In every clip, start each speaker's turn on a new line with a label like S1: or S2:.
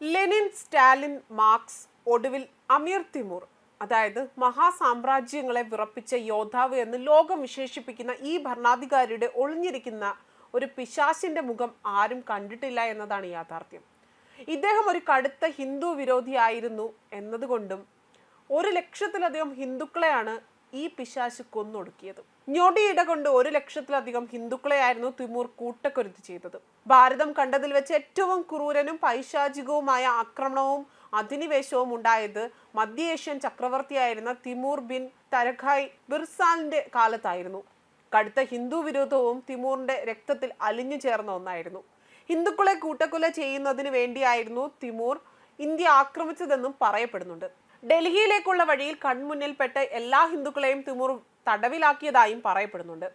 S1: Lenin Stalin marks ഒടുവിൽ അമീർ Timur അതായത് മഹാസാമ്രാജ്യങ്ങളെ വിറപ്പിച്ച യോദ്ധാവ് എന്ന് ലോകം വിശേഷിപ്പിക്കുന്ന ഈ ഭരണാധികാരിയുടെ ഒളിഞ്ഞിരിക്കുന്ന ഒരു പിശാശിന്റെ മുഖം ആരും കണ്ടിട്ടില്ല എന്നതാണ് യാഥാർത്ഥ്യം. ഇദ്ദേഹം ഒരു കടുത്ത ഹിന്ദു വിരോധിയായിരുന്നു എന്നതുകൊണ്ടും ഒരു ലക്ഷത്തിലധികം ഹിന്ദുക്കളെയാണ് ഈ പിശാശ് കൊന്നൊടുക്കിയത്. ഞൊടിയിട കൊണ്ട് ഒരു ലക്ഷത്തിലധികം ഹിന്ദുക്കളെയായിരുന്നു തിമൂർ കൂട്ടക്കൊരുത്ത് ചെയ്തത്. ഭാരതം കണ്ടതിൽ വെച്ച് ഏറ്റവും ക്രൂരനും പൈശാചികവുമായ ആക്രമണവും അധിനിവേശവും ഉണ്ടായത് മധ്യേഷ്യൻ ചക്രവർത്തിയായിരുന്ന തിമൂർ ബിൻ തരഖായ് ബിർസാലിന്റെ കാലത്തായിരുന്നു. കടുത്ത ഹിന്ദു വിരോധവും തിമൂറിന്റെ രക്തത്തിൽ അലിഞ്ഞു ചേർന്ന ഒന്നായിരുന്നു. ഹിന്ദുക്കളെ കൂട്ടക്കൊല ചെയ്യുന്നതിന് വേണ്ടിയായിരുന്നു തിമൂർ ഇന്ത്യ ആക്രമിച്ചതെന്നും പറയപ്പെടുന്നുണ്ട്. ഡൽഹിയിലേക്കുള്ള വഴിയിൽ കൺമുന്നിൽപ്പെട്ട എല്ലാ ഹിന്ദുക്കളെയും തിമൂർ തടവിലാക്കിയതായും പറയപ്പെടുന്നുണ്ട്.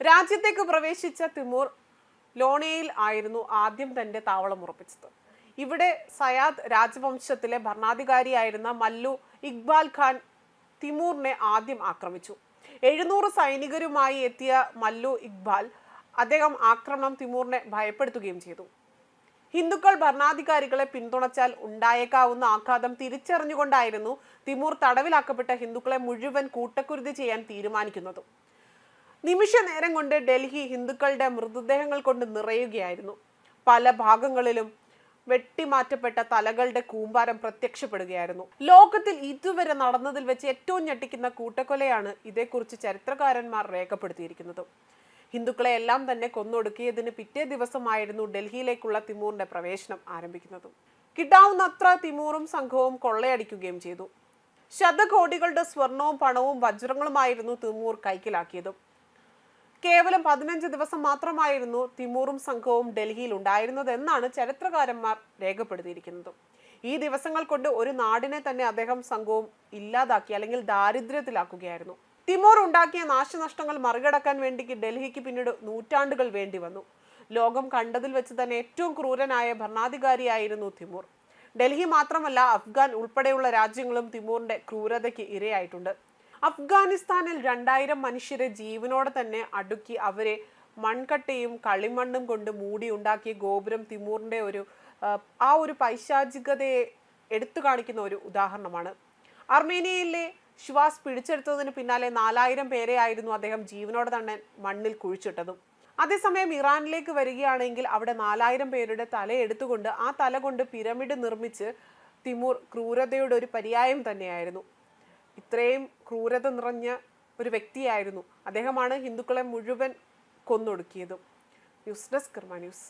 S1: രാജ്യത്തേക്ക് പ്രവേശിച്ച തിമൂർ ലോണയിൽ ആയിരുന്നു ആദ്യം തന്റെ താവളം ഉറപ്പിച്ചത്. ഇവിടെ സയാദ് രാജവംശത്തിലെ ഭരണാധികാരിയായിരുന്ന മല്ലു ഇക്ബാൽ ഖാൻ തിമൂറിനെ ആദ്യം ആക്രമിച്ചു. എഴുന്നൂറ് സൈനികരുമായി എത്തിയ മല്ലു ഇക്ബാൽ അദ്ദേഹം ആക്രമണം തിമൂറിനെ ഭയപ്പെടുത്തുകയും ചെയ്തു. ഹിന്ദുക്കൾ ഭരണാധികാരികളെ പിന്തുണച്ചാൽ ഉണ്ടായേക്കാവുന്ന ആഘാതം തിരിച്ചറിഞ്ഞുകൊണ്ടായിരുന്നു തിമൂർ തടവിലാക്കപ്പെട്ട ഹിന്ദുക്കളെ മുഴുവൻ കൂട്ടക്കുരുതി ചെയ്യാൻ തീരുമാനിക്കുന്നത്. നിമിഷ നേരം കൊണ്ട് ഡൽഹി ഹിന്ദുക്കളുടെ മൃതദേഹങ്ങൾ കൊണ്ട് നിറയുകയായിരുന്നു. പല ഭാഗങ്ങളിലും വെട്ടിമാറ്റപ്പെട്ട തലകളുടെ കൂമ്പാരം പ്രത്യക്ഷപ്പെടുകയായിരുന്നു. ലോകത്തിൽ ഇതുവരെ നടന്നതിൽ വെച്ച് ഏറ്റവും ഞെട്ടിക്കുന്ന കൂട്ടക്കൊലയാണ് ഇതേക്കുറിച്ച് ചരിത്രകാരന്മാർ രേഖപ്പെടുത്തിയിരിക്കുന്നത്. ഹിന്ദുക്കളെ എല്ലാം തന്നെ കൊന്നൊടുക്കിയതിന് പിറ്റേ ദിവസമായിരുന്നു ഡൽഹിയിലേക്കുള്ള തിമൂറിന്റെ പ്രവേശനം ആരംഭിക്കുന്നതും. കിട്ടാവുന്നത്ര തിമൂറും സംഘവും കൊള്ളയടിക്കുകയും ചെയ്തു. ശതകോടികളുടെ സ്വർണവും പണവും വജ്രങ്ങളുമായിരുന്നു തിമൂർ കൈക്കലാക്കിയതും. കേവലം പതിനഞ്ച് ദിവസം മാത്രമായിരുന്നു തിമൂറും സംഘവും ഡൽഹിയിൽ ഉണ്ടായിരുന്നത് എന്നാണ് ചരിത്രകാരന്മാർ രേഖപ്പെടുത്തിയിരിക്കുന്നത്. ഈ ദിവസങ്ങൾ കൊണ്ട് ഒരു നാടിനെ തന്നെ അദ്ദേഹം സംഘവും ഇല്ലാതാക്കി അല്ലെങ്കിൽ ദാരിദ്ര്യത്തിലാക്കുകയായിരുന്നു. തിമൂർ ഉണ്ടാക്കിയ നാശനഷ്ടങ്ങൾ മറികടക്കാൻ വേണ്ടിക്ക് ഡൽഹിക്ക് പിന്നീട് നൂറ്റാണ്ടുകൾ വേണ്ടി വന്നു. ലോകം കണ്ടതിൽ വെച്ച് തന്നെ ഏറ്റവും ക്രൂരനായ ഭരണാധികാരിയായിരുന്നു തിമൂർ. ഡൽഹി മാത്രമല്ല അഫ്ഗാൻ ഉൾപ്പെടെയുള്ള രാജ്യങ്ങളും തിമൂറിന്റെ ക്രൂരതയ്ക്ക് ഇരയായിട്ടുണ്ട്. അഫ്ഗാനിസ്ഥാനിൽ രണ്ടായിരം മനുഷ്യരെ ജീവനോടെ തന്നെ അടുക്കി അവരെ മൺകട്ടയും കളിമണ്ണും കൊണ്ട് മൂടി ഉണ്ടാക്കിയ ഗോപുരം തിമൂറിന്റെ ഒരു ആ, ഒരു പൈശാചികതയെ എടുത്തു കാണിക്കുന്ന ഒരു ഉദാഹരണമാണ്. അർമേനിയയിലെ ശ്വാസ് പിടിച്ചെടുത്തതിന് പിന്നാലെ നാലായിരം പേരെയായിരുന്നു അദ്ദേഹം ജീവനോടെ തന്നെ മണ്ണിൽ കുഴിച്ചിട്ടതും. അതേസമയം ഇറാനിലേക്ക് വരികയാണെങ്കിൽ അവിടെ നാലായിരം പേരുടെ തല എടുത്തുകൊണ്ട് ആ തല കൊണ്ട് പിരമിഡ് നിർമ്മിച്ച് തിമൂർ ക്രൂരതയുടെ ഒരു പര്യായം തന്നെയായിരുന്നു. ഇത്രയും ക്രൂരത നിറഞ്ഞ ഒരു വ്യക്തിയായിരുന്നു. അദ്ദേഹമാണ് ഹിന്ദുക്കളെ മുഴുവൻ കൊന്നൊടുക്കിയതും. News desk Karma news.